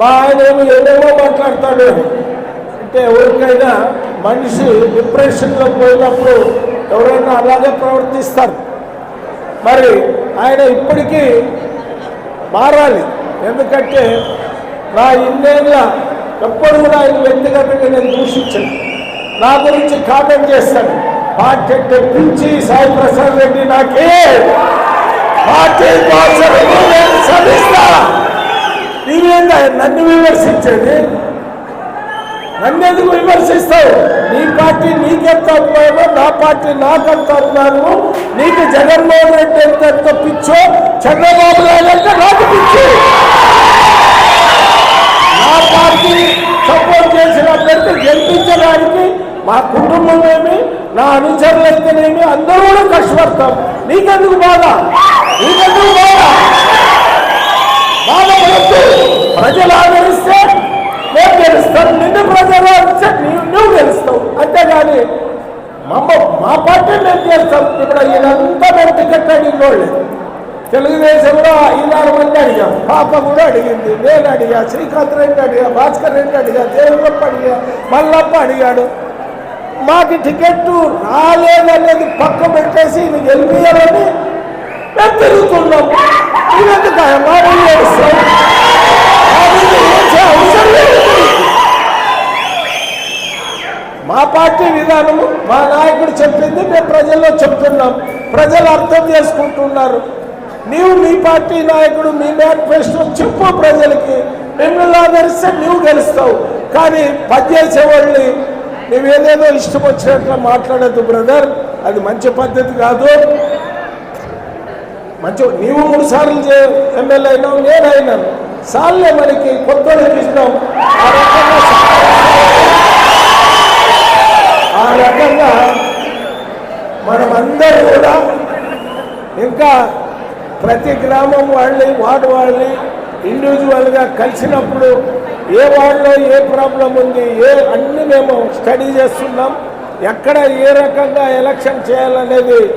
మా ఆయన ఏమో ఏదేమో మాట్లాడతాడు. అంటే ఎవరికైనా మనిషి డిప్రెషన్లో పోయినప్పుడు ఎవరైనా అలాగే ప్రవర్తిస్తారు. మరి ఆయన ఇప్పటికీ మారాలి. ఎందుకంటే నా ఇన్నేళ్ళ ఎప్పుడు కూడా ఆయన వ్యక్తిగతంగా నేను దూషించను. నా గురించి కామెంట్ చేస్తాను పార్టీ తెప్పించి సాయి ప్రసాద్ రెడ్డి నాకే పార్టీ నన్ను విమర్శించేది? నన్ను ఎందుకు విమర్శిస్తావు? నీ పార్టీ నీకెంత అభిమానమో నా పార్టీ నాకెంత అభిమానమో నీకు జగన్మోహన్ రెడ్డి ఎంత ఎంత పిచ్చో చంద్రబాబు నాయుడు అంటే నాకు పిచ్చు. నా పార్టీ సపోర్ట్ చేసిన అభ్యర్థి గెలిపించడానికి మా కుటుంబం ఏమి నా అనుచరులు అయితేనేమి అందరూ కూడా కష్టపడతాం. నీకెందుకు బాధ? నీకెందుకు బాధ? బాధపడద్దు ప్రజలు ఆదరిస్తే నేను గెలుస్తాను నిన్ను ప్రజలు ఆదరిస్తే నీవు నువ్వు గెలుస్తావు. అంతేగాని మమ్మ మా పార్టీ నేను చేస్తాం ఇక్కడ ఈయనంతా మేము టికెట్ అడిగిన వాళ్ళే తెలుగుదేశంలో ఐదారు మంది అడిగాం. పాప కూడా అడిగింది. నేను అడిగా. శ్రీకాంత్ రెడ్డి అడిగా. భాస్కర్ రెడ్డి అడిగా. దేవుడప్ప అడిగా. మల్లప్ప అడిగాడు. మాకు టికెట్ రాలేదనేది పక్క పెట్టేసి ఇది గెలిపియాలని మేము తిరుగుతున్నాం. ఇదెందుకు ఆ పార్టీ విధానము మా నాయకుడు చెప్పింది మేము ప్రజల్లో చెప్తున్నాం. ప్రజలు అర్థం చేసుకుంటున్నారు. నీవు మీ పార్టీ నాయకుడు మీ మేనిఫెస్టో చెప్పు ప్రజలకి. మిమ్మల్ని ఆదరిస్తే నీవు గెలుస్తావు. కానీ పనిచేసేవాళ్ళని నువ్వేదేదో ఇష్టం వచ్చినట్లు మాట్లాడద్దు బ్రదర్. అది మంచి పద్ధతి కాదు. మంచి నీవు మూడు సార్లు చే- ఎమ్మెల్యే అయినావు నేను అయినాను సార్లే మనకి కొత్త వాళ్ళకి ఇస్తాం ఆ రకంగా ఆ రకంగా అందరూ కూడా ఇంకా ప్రతి గ్రామం వాళ్ళని వార్డు వాళ్ళని ఇండివిజువల్గా కలిసినప్పుడు ఏ వార్డులో ఏ ప్రాబ్లం ఉంది ఏ అన్ని మేము స్టడీ చేస్తున్నాం ఎక్కడ ఏ రకంగా ఎలక్షన్ చేయాలనేది